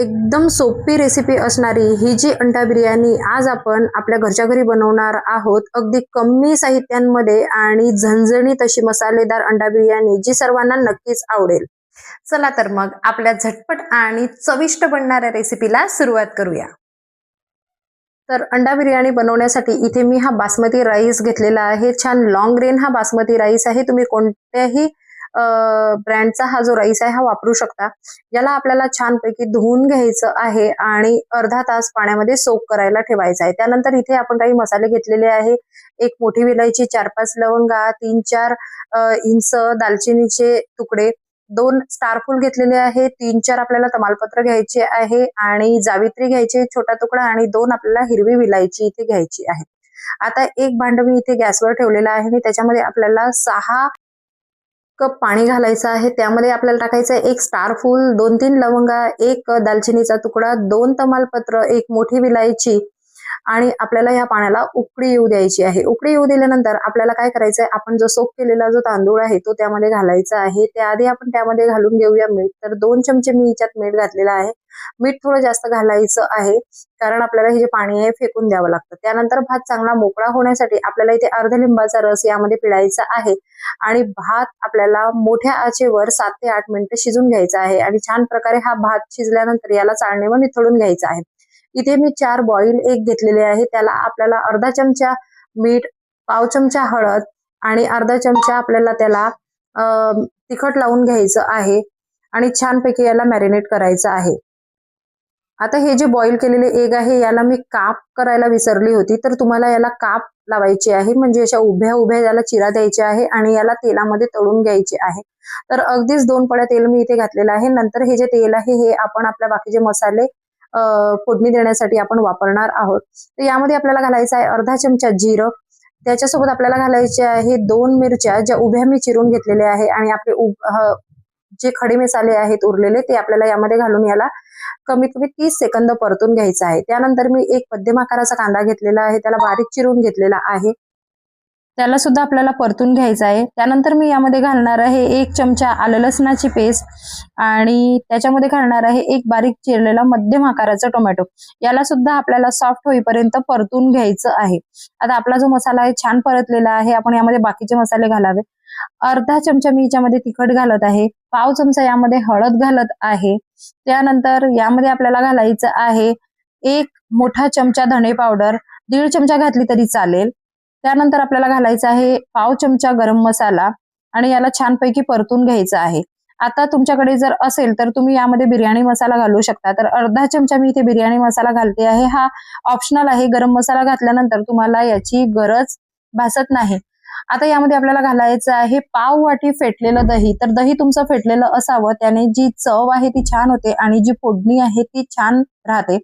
एकदम सोपी रेसिपी असणारी ही जी अंडा बिर्याणी आज आपण आपल्या घरच्या घरी बनवणार आहोत अगदी कमी साहित्यांमध्ये आणि झणझणीत अशी मसालेदार अंडा बिर्याणी जी सर्वांना नक्कीच आवडेल. चला तर मग आपल्या झटपट आणि चविष्ट बनणाऱ्या रेसिपीला सुरुवात करूया. तर अंडा बिर्याणी बनवण्यासाठी इथे मी हा बासमती राईस घेतलेला आहे. छान लॉंग ग्रेन हा बासमती राईस आहे. तुम्ही कोणत्याही ब्रँडचा हा जो राईस आहे हा वापरू शकता. याला आपल्याला छानपैकी धुवून घ्यायचं आहे आणि अर्धा तास पाण्यामध्ये सोक करायला ठेवायचा आहे. त्यानंतर इथे आपण काही मसाले घेतलेले आहे. एक मोठी विलायची चार पाच लवंगा तीन चार इंच दालचिनीचे तुकडे दोन स्टारफुल घेतलेले आहे तीन चार आपल्याला तमालपत्र घ्यायचे आहे आणि जावित्री घ्यायची छोटा तुकडा आणि दोन आपल्याला हिरवी विलायची इथे घ्यायची आहे. आता एक भांड मी इथे गॅसवर ठेवलेला आहे आणि त्याच्यामध्ये आपल्याला सहा कप पाणी घालायचं आहे. त्यामध्ये आपल्याला टाकायचं आहे एक स्टार फूल दोन तीन लवंगा एक दालचिनीचा तुकडा दोन तमालपत्र एक मोठी विलायची आणि आपल्याला या पाण्याला उकळी येऊ द्यायची आहे. उकळी येऊ दिल्यानंतर आपल्याला काय करायचं आहे आपण जो सोप केलेला जो तांदूळ आहे तो त्यामध्ये घालायचा आहे. त्याआधी आपण त्यामध्ये घालून घेऊया मीठ. तर दोन चमचे मी याच्यात मीठ घातलेलं आहे. मीठ थोडं जास्त घालायचं आहे. कारण आपल्याला हे जे पाणी आहे फेकून द्यावं लागतं. त्यानंतर भात चांगला मोकळा होण्यासाठी आपल्याला इथे अर्ध लिंबाचा रस यामध्ये पिळायचा आहे. आणि भात आपल्याला मोठ्या आचेवर सात ते आठ मिनिटं शिजून घ्यायचा आहे. आणि छान प्रकारे हा भात शिजल्यानंतर याला चाळणीवर निथळून घ्यायचा आहे. इथे मी चार बॉईल एक घेतलेले आहे. त्याला आपल्याला अर्धा चमचा मीठ पाव चमचा हळद आणि अर्धा चमचा आपल्याला त्याला तिखट लावून घ्यायचं आहे आणि छानपैकी याला मॅरिनेट करायचं आहे. आता हे जे बॉईल केलेले एग आहे याला मी काप करायला विसरली होती तर तुम्हाला याला काप लावायची आहे. म्हणजे अशा उभ्या उभ्या याला चिरा द्यायचे आहे आणि याला तेलामध्ये तळून घ्यायचे आहे. तर अगदीच दोन पड्या तेल मी इथे घातलेलं आहे. नंतर हे जे तेल आहे हे आपण आपल्या बाकीचे मसाले फोडणी देण्यासाठी आपण वापरणार आहोत. तर यामध्ये आपल्याला घालायचं आहे अर्धा चमचा जिरं. त्याच्यासोबत आपल्याला घालायचे आहे दोन मिरच्या ज्या उभ्या मी चिरून घेतलेल्या आहे आणि आपले जे खडे मसाले आहेत उरलेले ते आपल्याला यामध्ये घालून याला कमीत कमी तीस सेकंद परतून घ्यायचा आहे. त्यानंतर मी एक मध्यम आकाराचा कांदा घेतलेला आहे. त्याला बारीक चिरून घेतलेला आहे. त्याला सुद्धा आपल्याला परतून घ्यायचं आहे. त्यानंतर मी यामध्ये घालणार आहे एक चमचा आलं लसणाची पेस्ट आणि त्याच्यामध्ये घालणार आहे एक बारीक चिरलेला मध्यम आकाराचा टोमॅटो. याला सुद्धा आपल्याला सॉफ्ट होईपर्यंत परतून घ्यायचं आहे. आता आपला जो मसाला आहे छान परतलेला आहे. आपण यामध्ये बाकीचे मसाले घालावे. अर्धा चमचा मी याच्यामध्ये तिखट घालत आहे. पाव चमचा यामध्ये हळद घालत आहे. त्यानंतर यामध्ये आपल्याला घालायचं आहे एक मोठा चमचा धणे पावडर. दीड चमचा घातली तरी चालेल. त्यानंतर आपल्याला घालायचा आहे पाव चमचा गरम मसाला आणि याला छानपैकी परतून घ्यायचा आहे. आता तुमच्याकडे जर असेल तर तुम्ही यामध्ये बिर्याणी मसाला घालू शकता. तर अर्धा चमचा मी इथे बिर्याणी मसाला घालते आहे. हा ऑप्शनल आहे. गरम मसाला घातल्यानंतर तुम्हाला याची गरज भासत नाही. आता यामध्ये आपल्याला घालायचं आहे पाव वाटी फेटलेलं दही. तर दही तुमचं फेटलेलं असावं. त्याने जी चव आहे ती छान होते आणि जी फोडणी आहे ती छान राहते.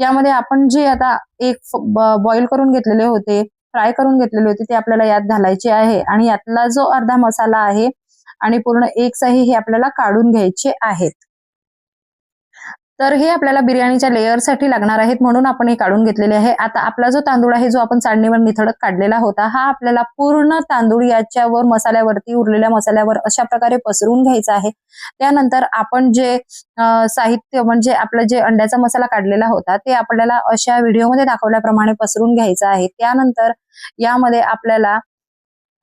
यामध्ये आपण जे आता एक बॉईल करून घेतलेले होते फ्राय करून घेतलेले होते ते आपल्याला यात घालायचे आहे. आणि यातला जो अर्धा मसाला आहे आणि पूर्ण एक साही हे आपल्याला काढून घ्यायचे आहेत. तर हे आपल्याला बिर्याणीच्या लेअरसाठी लागणार आहेत म्हणून आपण हे काढून घेतलेले आहे. आता आपला जो तांदूळ आहे जो आपण चाळणीवर निथळत काढलेला होता हा आपल्याला पूर्ण तांदूळ याच्यावर मसाल्यावरती उरलेल्या मसाल्यावर अशा प्रकारे पसरून घ्यायचा आहे. त्यानंतर आपण जे साहित्य म्हणजे आपला जे अंड्याचा मसाला काढलेला होता ते आपल्याला अशा व्हिडिओमध्ये दाखवल्याप्रमाणे पसरून घ्यायचा आहे. त्यानंतर यामध्ये आपल्याला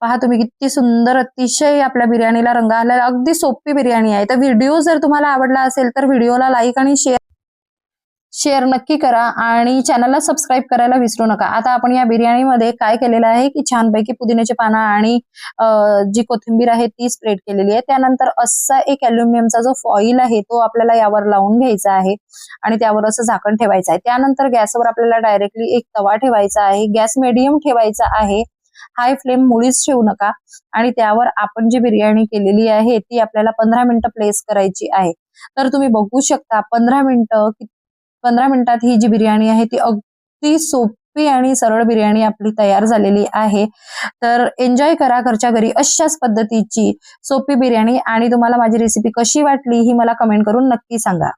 पहा तुम्ही किती सुंदर अतिशय आपल्या बिर्याणीला रंग आला अगदी सोपी बिर्याणी आहे. तर व्हिडिओ जर तुम्हाला आवडला असेल तर व्हिडिओला लाईक आणि शेअर शेअर नक्की करा आणि चॅनलला सबस्क्राईब करायला विसरू नका. आता आपण या बिर्याणीमध्ये काय केलेलं आहे की छानपैकी पुदिन्याचे पानं आणि जी कोथिंबीर आहे ती स्प्रेड केलेली आहे. त्यानंतर असा एक अल्युमिनियमचा जो फॉईल आहे तो आपल्याला यावर लावून घ्यायचा आहे आणि त्यावर असं झाकण ठेवायचं आहे. त्यानंतर गॅसवर आपल्याला डायरेक्टली एक तवा ठेवायचा आहे. गॅस मिडियम ठेवायचा आहे. हाय फ्लेम मुळीच ठेवू नका. आणि त्यावर आपण जी बिर्याणी केलेली आहे ती आपल्याला पंधरा मिनिटं प्लेस करायची आहे. तर तुम्ही बघू शकता पंधरा मिनिटं पंधरा मिनिटात ही जी बिर्याणी आहे ती अगदी सोपी आणि सरळ बिर्याणी आपली तयार झालेली आहे. तर एन्जॉय करा घरच्या घरी अशाच पद्धतीची सोपी बिर्याणी. आणि तुम्हाला माझी रेसिपी कशी वाटली ही मला कमेंट करून नक्की सांगा.